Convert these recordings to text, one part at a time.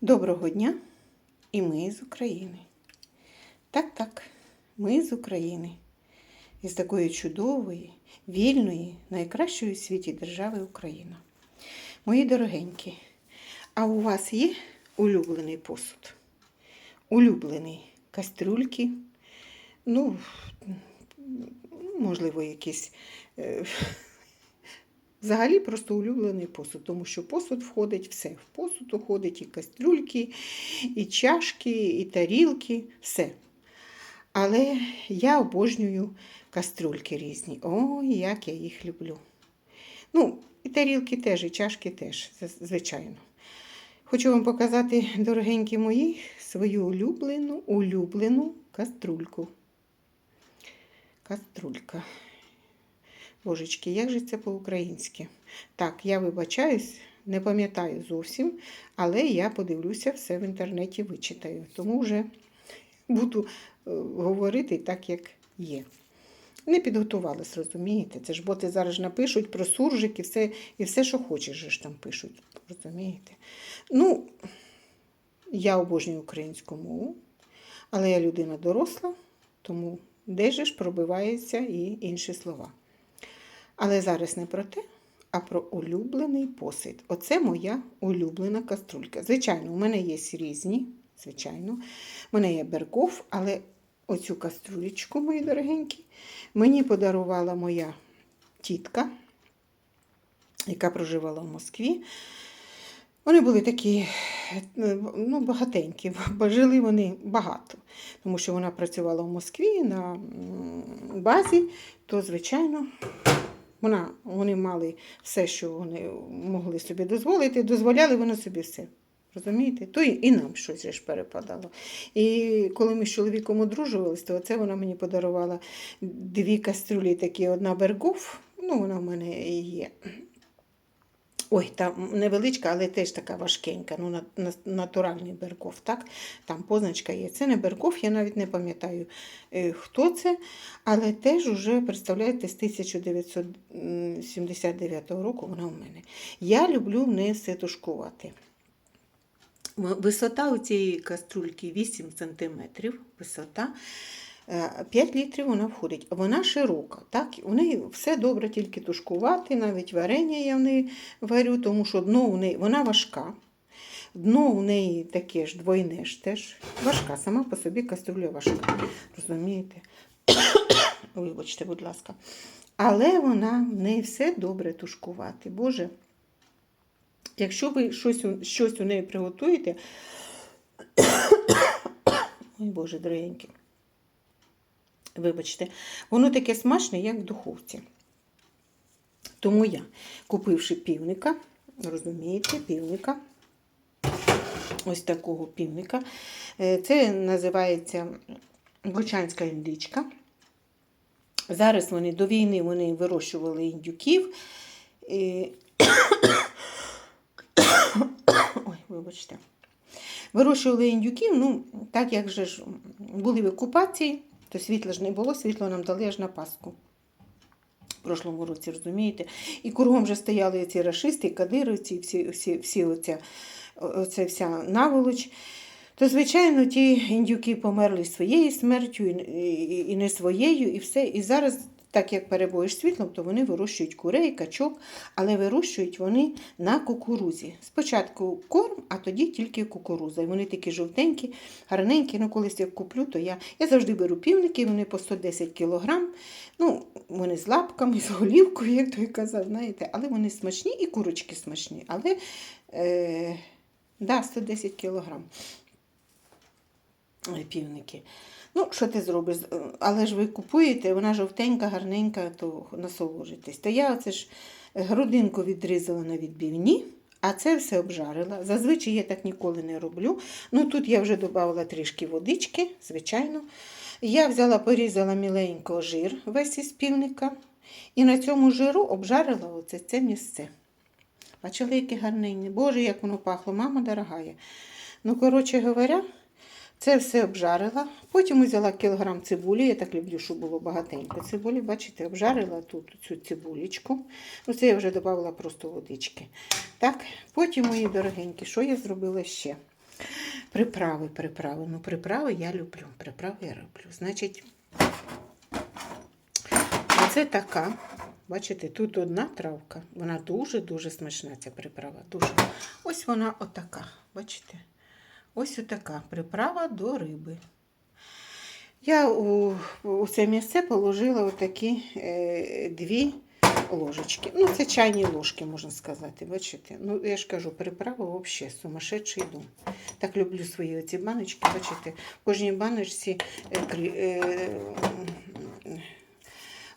Доброго дня! І ми з України. Так, так, ми з України. Із такої чудової, вільної, найкращої у світі держави Україна. Мої дорогенькі, а у вас є улюблений посуд? Улюблений кастрюльки? Ну, можливо, якісь. е, Взагалі просто улюблений посуд, тому що посуд входить все. В посуд уходить і кастрюльки, і чашки, і тарілки, все. Але я обожнюю кастрюльки різні. Ой, як я їх люблю. Ну, і тарілки теж, і чашки теж, звичайно. Хочу вам показати, дорогенькі мої, свою улюблену, улюблену каструльку. Каструлька. Божечки, як же це по-українськи? Так, я вибачаюсь, не пам'ятаю зовсім, але я подивлюся все в інтернеті, вичитаю. Тому вже буду е, говорити так, як є. Не підготувалась, розумієте? Це ж боти зараз напишуть про суржик і все, і все, що хочеш, ж там пишуть. Розумієте? Ну, я обожнюю українську мову, але я людина доросла, тому де ж пробиваються і інші слова. Але зараз не про те, а про улюблений посуд. Оце моя улюблена каструлька. Звичайно, у мене є різні, звичайно. У мене є берков, але оцю каструлечку, мої дорогенькі, мені подарувала моя тітка, яка проживала в Москві. Вони були такі ну, багатенькі, бо жили вони багато, тому що вона працювала в Москві на базі, то, звичайно, вона, вони мали все, що вони могли собі дозволити, дозволяли вони собі все. Розумієте? То і, і нам щось ж перепадало. І коли ми з чоловіком одружувалися, то це вона мені подарувала дві кастрюлі, такі одна бергов, ну вона в мене є. Ой, там невеличка, але теж така важкенька, ну, на, на, натуральний берков, так? Там позначка є. Це не берков, я навіть не пам'ятаю, е, хто це, але теж уже, представляєте, з 1979 року вона у мене. Я люблю в неї все тушкувати. Висота у цієї каструльки 8 см, висота. Е, 5 літрів вона входить. Вона широка, так? У неї все добре тільки тушкувати, навіть варення я в неї варю, тому що дно у неї вона важка. Дно у неї таке ж двойне ж теж. Важка, сама по собі каструля важка. Розумієте? Вибачте, будь ласка. Але вона в неї все добре тушкувати. Боже, якщо ви щось, щось у неї приготуєте. Ой, Боже, дорогенькі. Вибачте, воно таке смачне, як в духовці. Тому я, купивши півника, розумієте, півника, ось такого півника, е, це називається Бучанська індичка. Зараз вони до війни вони вирощували індюків. І... Ой, вибачте. Вирощували індюків, ну, так як же ж були в окупації, то світла ж не було, світло нам дали аж на Пасху. В прошлому році, розумієте? І кругом вже стояли ці рашисти, кадировці, всі, всі, всі оця, оця вся наволоч. То, звичайно, ті індюки померли своєю смертю і, і, і не своєю, і все. І зараз, так як перебоїш світлом, то вони вирощують курей, качок, але вирощують вони на кукурузі. Спочатку корм, а тоді тільки кукуруза. І вони такі жовтенькі, гарненькі. Ну, колись я куплю, то я, я завжди беру півники, вони по 110 кілограм. Ну, вони з лапками, з голівкою, як той казав, знаєте, але вони смачні і курочки смачні. Але е, да, 110 кілограм Ой, півники. Ну, що ти зробиш? Але ж ви купуєте, вона жовтенька, гарненька, то насолоджуйтесь. То я оце ж грудинку відрізала на відбівні, а це все обжарила. Зазвичай я так ніколи не роблю. Ну тут я вже додала трішки водички, звичайно. Я взяла, порізала міленько жир весь із півника. І на цьому жиру обжарила оце це місце. Бачили, яке гарненьке. Боже, як воно пахло, мама дорогая. Ну, коротше говоря, це все обжарила. Потім взяла кілограм цибулі. Я так люблю, щоб було багатенько цибулі. Бачите, обжарила тут цю цибулечку. Ну, це я вже додала просто водички. Так, потім, мої дорогенькі, що я зробила ще? Приправи, приправи. Ну, приправи я люблю. Приправи я люблю. Значить, оце така. Бачите, тут одна травка. Вона дуже-дуже смачна, ця приправа. Дуже. Ось вона отака. Бачите? Ось отака приправа до риби. Я у, у це місце положила отакі е, дві ложечки. Ну, це чайні ложки, можна сказати. Бачите? Ну, я ж кажу, приправа взагалі сумасшедший дом. Так люблю свої оці баночки. Бачите, в кожній баночці е, е,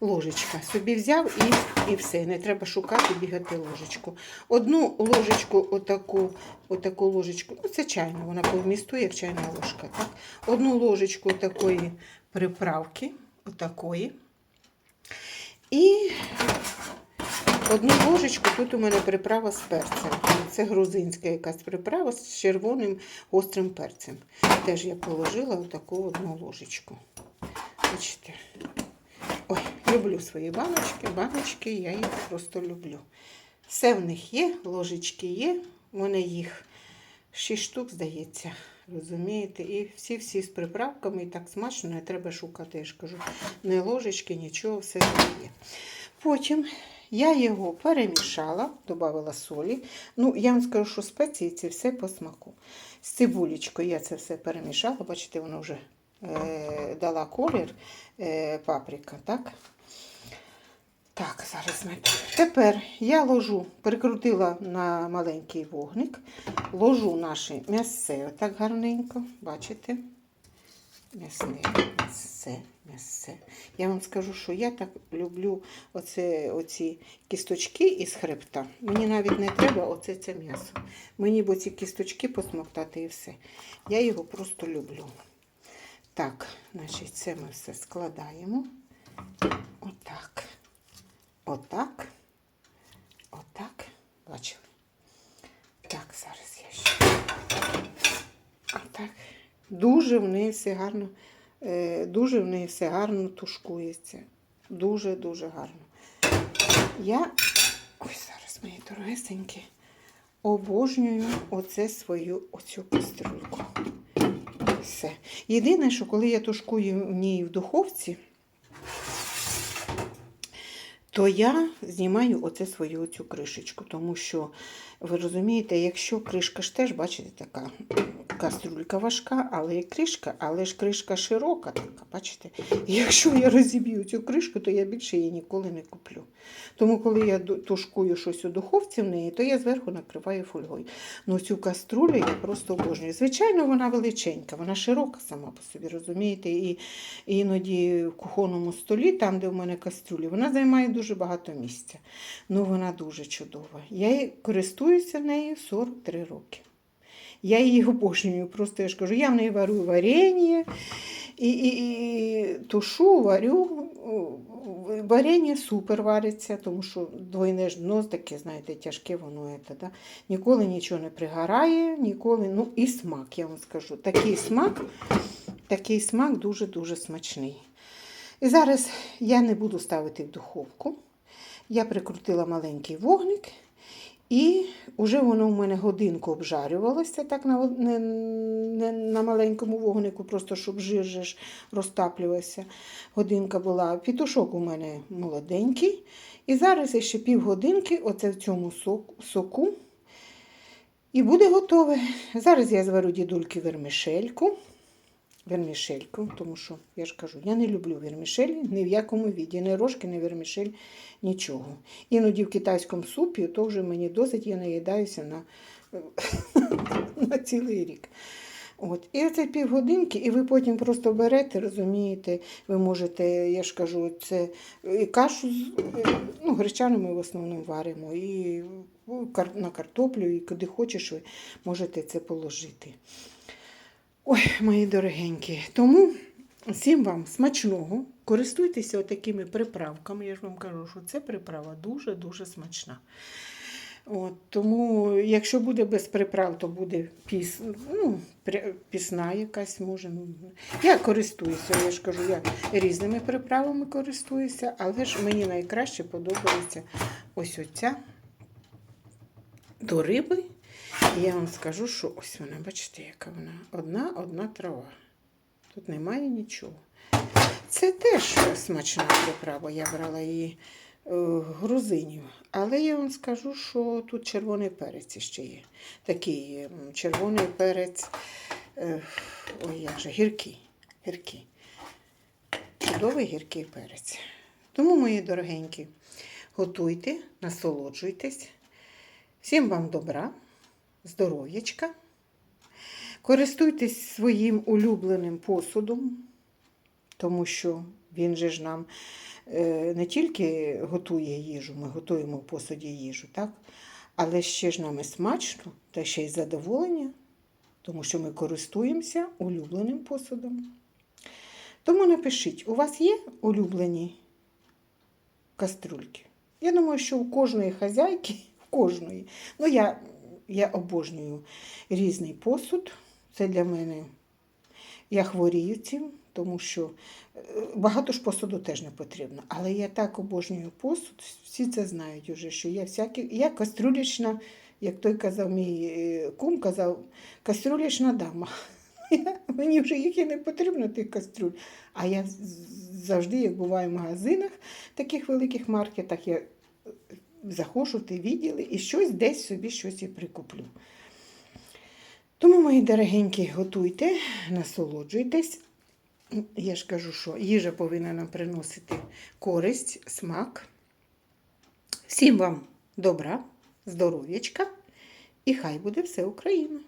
ложечка. Собі взяв і, і все. Не треба шукати, бігати ложечку. Одну ложечку, отаку, отаку ложечку, ну це чайна, вона по вмісту, як чайна ложка. Так? Одну ложечку такої приправки, отакої. І одну ложечку, тут у мене приправа з перцем. Це грузинська якась приправа з червоним гострим перцем. Теж я положила отаку одну ложечку. Бачите? Люблю свої баночки. Баночки я їх просто люблю. Все в них є, ложечки є. Мене їх 6 штук, здається. Розумієте? І всі-всі з приправками, і так смачно, не треба шукати, я ж кажу. Не ложечки, нічого, все це є. Потім я його перемішала, додала солі. Ну, я вам скажу, що спеції це все по смаку. З цибулечкою я це все перемішала, бачите, воно вже дала колір е, паприка, так? Так, зараз ми. Тепер я ложу, перекрутила на маленький вогник, ложу наше м'ясце отак гарненько, бачите? М'ясне, м'ясце, м'ясце. Я вам скажу, що я так люблю оце, оці кісточки із хребта. Мені навіть не треба оце це м'ясо. Мені бо ці кісточки посмоктати і все. Я його просто люблю. Так, значить, це ми все складаємо. Отак. Отак. Отак. Бачили? Так, зараз я ще. Отак. Дуже в неї все гарно, е, дуже в неї все гарно тушкується. Дуже-дуже гарно. Я, ой, зараз мої дорогесенькі, обожнюю оце свою оцю кастрюльку. Все. Єдине, що коли я тушкую в ній в духовці, то я знімаю оце свою цю кришечку, тому що, ви розумієте, якщо кришка ж теж, бачите, така кастрюлька важка, але кришка, але ж кришка широка, така, бачите. Якщо я розіб'ю цю кришку, то я більше її ніколи не куплю. Тому, коли я тушкую щось у духовці в неї, то я зверху накриваю фольгою. Ну цю каструлю я просто обожнюю. Звичайно, вона величенька, вона широка сама по собі, розумієте, і іноді в кухонному столі, там, де в мене кастрюлі, вона займає дуже багато місця. Ну, вона дуже чудова. Я їй користуюся нею 43 роки. Я її обожнюю. Просто я ж кажу, я в неї варю варення і, і, і тушу, варю. Варення супер вариться, тому що двойне ж дно таке, знаєте, тяжке воно. Це, да? Ніколи нічого не пригорає, ніколи. Ну і смак, я вам скажу. Такий смак, такий смак дуже-дуже смачний. І зараз я не буду ставити в духовку. Я прикрутила маленький вогник, і вже воно в мене годинку обжарювалося так на, не, не, на маленькому вогнику, просто щоб жир же ж розтаплювався. Годинка була. Пітушок у мене молоденький. І зараз ще півгодинки оце в цьому сок- соку. І буде готове. Зараз я зварю дідульки вермішельку. Вермішельку, тому що я ж кажу, я не люблю вермішель ні в якому віді, ні рожки, ні вермішель, нічого. Іноді в китайському супі, то вже мені досить, я наїдаюся на, на цілий рік. От. І оце півгодинки, і ви потім просто берете, розумієте, ви можете, я ж кажу, це і кашу з ну, гречану ми в основному варимо, і на картоплю, і куди хочеш, ви можете це положити. Ой, мої дорогенькі, тому всім вам смачного. Користуйтеся такими приправками. Я ж вам кажу, що це приправа дуже-дуже смачна. От, тому, якщо буде без приправ, то буде піс, ну, пісна якась може. ну. Я користуюся, я ж кажу, я різними приправами користуюся, але ж мені найкраще подобається ось оця до риби Я вам скажу, що ось вона, бачите, яка вона. Одна, одна трава. Тут немає нічого. Це теж смачна приправа. Я брала її е, грузинів. Але я вам скажу, що тут червоний перець ще є. Такий червоний перець. Е, ой, як же, гіркий. гіркий. Чудовий гіркий перець. Тому, мої дорогенькі, готуйте, насолоджуйтесь. Всім вам добра, здоров'ячка. Користуйтесь своїм улюбленим посудом, тому що він же ж нам е, не тільки готує їжу, ми готуємо в посуді їжу, так? але ще ж нам і смачно та ще й задоволення, тому що ми користуємося улюбленим посудом. Тому напишіть, у вас є улюблені каструльки? Я думаю, що у кожної хазяйки, у кожної. Ну, я, я обожнюю різний посуд. Це для мене. Я хворію цим, тому що е, багато ж посуду теж не потрібно. Але я так обожнюю посуд, всі це знають уже, що я всякі. Я каструлічна, як той казав, мій е, кум казав, каструлічна дама. Мені вже їх і не потрібно, тих каструль. А я завжди, як буваю в магазинах, таких великих маркетах, я заходжу в відділи і щось десь собі щось і прикуплю. Тому, мої дорогенькі, готуйте, насолоджуйтесь. Я ж кажу, що їжа повинна нам приносити користь, смак. Всім вам добра, здоров'ячка і хай буде все Україна!